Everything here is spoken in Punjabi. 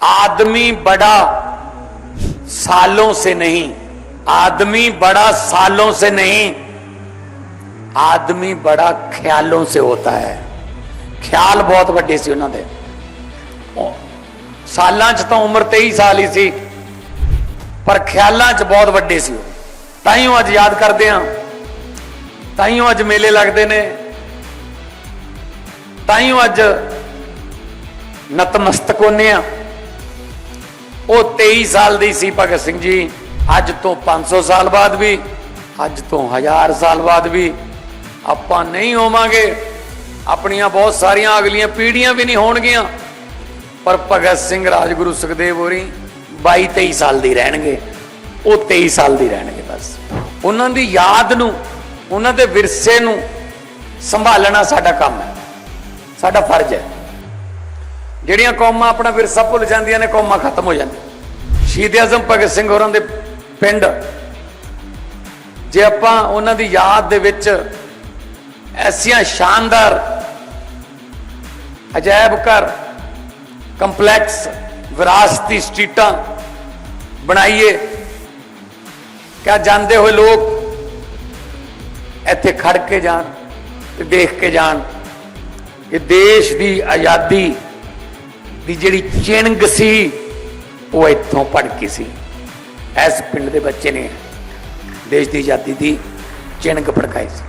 आदमी बड़ा सालों से नहीं आदमी बड़ा सालों से नहीं ਆਦਮੀ ਬੜਾ ਖਿਆਲੋਂ ਸੇ ਹੋਤਾ ਹੈ ਖਿਆਲ ਬਹੁਤ ਵੱਡੇ ਸੀ ਉਹਨਾਂ ਦੇ ਉਹ ਸਾਲਾਂ 'ਚ ਤਾਂ ਉਮਰ 23 ਸਾਲ ਹੀ ਸੀ ਪਰ ਖਿਆਲਾਂ 'ਚ ਬਹੁਤ ਵੱਡੇ ਸੀ ਉਹ ਤਾਈਓ ਅੱਜ ਯਾਦ ਕਰਦੇ ਆ ਤਾਈਓ ਅੱਜ ਮੇਲੇ ਲੱਗਦੇ ਨੇ ਤਾਈਓ ਅੱਜ ਨਤਮਸਤਕ ਹੁੰਨੇ ਆ ਉਹ 23 ਸਾਲ ਦੀ ਸੀ ਭਗਤ ਸਿੰਘ ਜੀ। ਅੱਜ ਤੋਂ 500 ਸਾਲ ਬਾਅਦ ਵੀ, ਅੱਜ ਤੋਂ 1000 ਸਾਲ ਬਾਅਦ ਵੀ ਆਪਾਂ ਨਹੀਂ ਹੋਵਾਂਗੇ। ਆਪਣੀਆਂ ਬਹੁਤ ਸਾਰੀਆਂ ਅਗਲੀਆਂ ਪੀੜ੍ਹੀਆਂ ਵੀ ਨਹੀਂ ਹੋਣਗੀਆਂ। ਪਰ ਭਗਤ ਸਿੰਘ ਰਾਜਗੁਰੂ ਸੁਖਦੇਵ ਹੋਰੀ 22 23 ਸਾਲ ਦੀ ਰਹਿਣਗੇ। ਉਹ 23 ਸਾਲ ਦੀ ਰਹਿਣਗੇ ਬਸ। ਉਹਨਾਂ ਦੀ ਯਾਦ ਨੂੰ, ਉਹਨਾਂ ਦੇ ਵਿਰਸੇ ਨੂੰ ਸੰਭਾਲਣਾ ਸਾਡਾ ਕੰਮ ਹੈ। ਸਾਡਾ ਫਰਜ਼ ਹੈ। ਜਿਹੜੀਆਂ ਕੌਮਾਂ ਆਪਣਾ ਵਿਰਸਾ ਭੁੱਲ ਜਾਂਦੀਆਂ ਨੇ, ਕੌਮਾਂ ਖਤਮ ਹੋ ਜਾਂਦੀਆਂ। ਸ਼ਹੀਦ ਆਜ਼ਮ ਭਗਤ ਸਿੰਘ ਹੋਰਾਂ ਦੇ ਪਿੰਡ। ਜੇ ਆਪਾਂ ਉਹਨਾਂ ਦੀ ਯਾਦ ਦੇ ਵਿੱਚ ਐਸੀਆਂ ਸ਼ਾਨਦਾਰ, ਅਜਾਇਬ ਘਰ, ਕੰਪਲੈਕਸ, ਵਿਰਾਸਤੀ ਸਟਰੀਟਾਂ ਬਣਾਈਏ, ਕਿਆ ਜਾਂਦੇ ਹੋਏ ਲੋਕ ਇੱਥੇ ਖੜ ਕੇ ਜਾਣ ਤੇ ਦੇਖ ਕੇ ਜਾਣ ਇਹ ਦੇਸ਼ ਦੀ ਆਜ਼ਾਦੀ ਦੀ ਜਿਹੜੀ ਚਿੰਗ ਸੀ, ਉਹ ਇੱਥੋਂ ਭੜਕੀ ਸੀ। ਇਸ ਪਿੰਡ ਦੇ ਬੱਚੇ ਨੇ ਦੇਸ਼ ਦੀ ਆਜ਼ਾਦੀ ਦੀ ਚਿੰਗ ਭੜਕਾਈ ਸੀ।